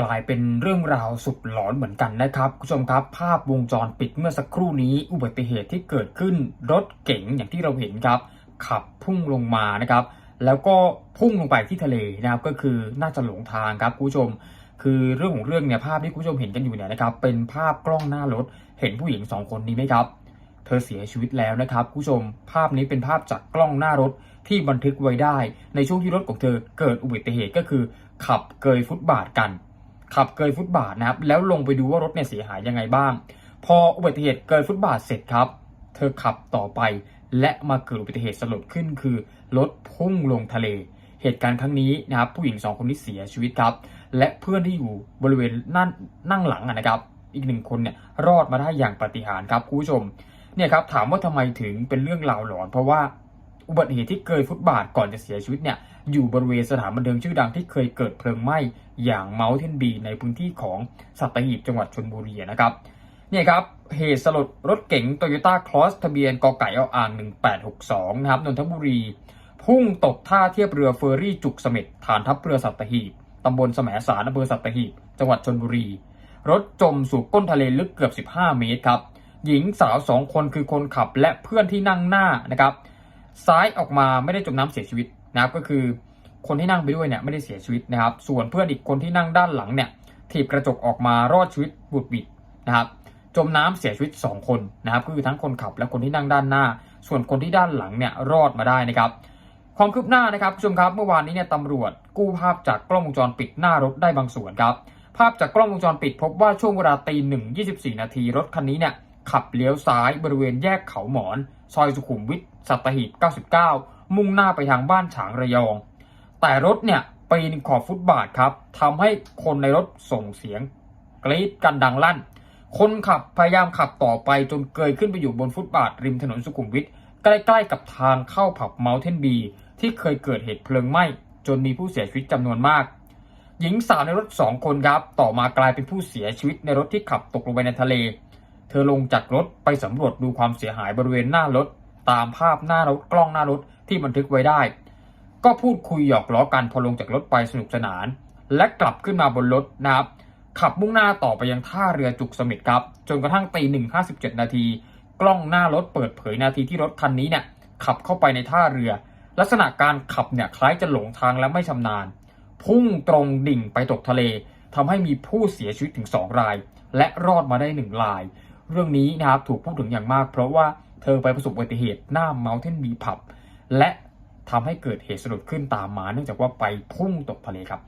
กลายเป็นเรื่องราวสุดหลอนเหมือนกันนะครับคุณผู้ชมครับ ภาพวงจรปิดเมื่อสักครู่นี้อุบัติเหตุที่เกิดขึ้นรถเก๋งอย่างที่เราเห็นครับ ขับพุ่งลงมานะครับ แล้วก็พุ่งลงไปที่ทะเลนะครับก็คือน่าจะหลงทางครับคุณผู้ชม คือเรื่องของเรื่องเนี่ยภาพที่คุณผู้ชมเห็นกันอยู่เนี่ยนะครับ เป็นภาพกล้องหน้ารถเห็นผู้หญิงสองคนนี้ไหมครับ เธอเสียชีวิตแล้วนะครับคุณผู้ชม ภาพนี้เป็นภาพจากกล้องหน้ารถที่บันทึกไว้ได้ ในช่วงที่รถของเธอเกิดอุบัติเหตุก็คือ ขับเกยฟุตบาทกัน ขับเกยฟุตบาทนะครับ แล้วลงไปดูว่ารถเนี่ยเสียหายยังไงบ้าง พออุบัติเหตุเกยฟุตบาทเสร็จครับ เธอขับต่อไป และมาเกิดอุบัติเหตุสลดขึ้นคือรถพุ่งลงทะเล เหตุการณ์ครั้งนี้นะครับ ผู้หญิงสองคนนี้เสียชีวิตครับ และเพื่อนที่อยู่บริเวณนั่นนั่งหลังอะนะครับ อีกหนึ่งคนเนี่ยรอดมาได้อย่างปาฏิหาริย์ครับคุณผู้ชมเนี่ยครับถามว่าทำไมถึงเป็นเรื่องราวหลอนเพราะว่า อุบัติเหตุที่เกยฟุตบาทก่อนจะเสียชีวิตเนี่ยอยู่บริเวณสถานบันเทิงชื่อดังที่เคยเกิดเพลิงไหม้อย่างเมาส์เทนบีในพื้นที่ของสัตหีบจังหวัดชนบุรีนะครับเนี่ยครับเหตุสลดรถเก๋งโตโยต้าครอสทะเบียนกไก่เอาอ่าง 1862 นะครับนนทบุรี พุ่งตกท่าเทียบเรือเฟอร์รี่จุกเสม็ดฐานทัพเรือสัตหีบตำบลแสมสารอำเภอสัตหีบ จังหวัดชนบุรี รถจมสู่ก้นทะเลลึกเกือบ 15 เมตรครับ หญิงสาวสองคนคือคนขับและเพื่อนที่นั่งหน้านะครับ ซ้ายออกมาไม่ได้จมน้ำเสียชีวิตนะครับก็คือคนที่นั่งไปด้วยเนี่ยไม่ได้เสียชีวิตนะครับ ส่วนเพื่อนอีกคนที่นั่งด้านหลังเนี่ยถีบกระจกออกมารอดชีวิตบุดบิดนะครับจมน้ำเสียชีวิต 2 คนนะครับคือทั้งคนขับและคนที่นั่งด้านหน้า ส่วนคนที่ด้านหลังเนี่ยรอดมาได้นะครับความคืบหน้านะครับผู้ชมครับเมื่อวานนี้เนี่ยตำรวจกู้ภาพจากกล้องวงจรปิดหน้ารถได้บางส่วนครับภาพจากกล้องวงจรปิด พบว่าช่วงเวลาตีหนึ่งยีนาทีรถคันนี้เนี่ย ขับเลี้ยวซ้ายบริเวณแยกเขาหมอน ซอยสุขุมวิทสัตหีบ 99 มุ่งหน้าไปทางบ้านฉางระยอง แต่รถเนี่ยปีนขอบฟุตบาทครับทำให้คนในรถส่งเสียง กรี๊ดกันดังลั่น คนขับพยายามขับต่อไปจนเกยขึ้นไปอยู่บนฟุตบาทริมถนนสุขุมวิทใกล้ๆกับทางเข้าผับเมลเทนบีที่เคยเกิดเหตุเพลิงไหม้จนมีผู้เสียชีวิตจำนวนมาก หญิงสาวในรถสองคนครับ ต่อมากลายเป็นผู้เสียชีวิตในรถที่ขับตกลงไปในทะเล เธอลงจากรถไปสำรวจดูความเสียหายบริเวณหน้ารถ ตามภาพหน้ารถกล้องหน้ารถที่บันทึกไว้ได้ ก็พูดคุยหยอกล้อกันพอลงจากรถไปสนุกสนาน และกลับขึ้นมาบนรถนะครับ ขับมุ่งหน้าต่อไปยังท่าเรือจุกเสม็ดครับ จนกระทั่งตีหนึ่งห้าสิบเจ็ดนาที กล้องหน้ารถเปิดเผยนาทีที่รถคันนี้เนี่ยขับเข้าไปในท่าเรือ ลักษณะการขับเนี่ยคล้ายจะหลงทางและไม่ชำนาญ พุ่งตรงดิ่งไปตกทะเลทำให้มีผู้เสียชีวิตถึง 2 ราย และรอดมาได้ 1 ราย เรื่องนี้นะครับถูกพูดถึงอย่างมาก เพราะว่าเธอไปประสบอุบัติเหตุหน้าเมาเทนบีผับและทำให้เกิดเหตุสลดขึ้นตามมา เนื่องจากว่าไปพุ่งตกทะเลครับ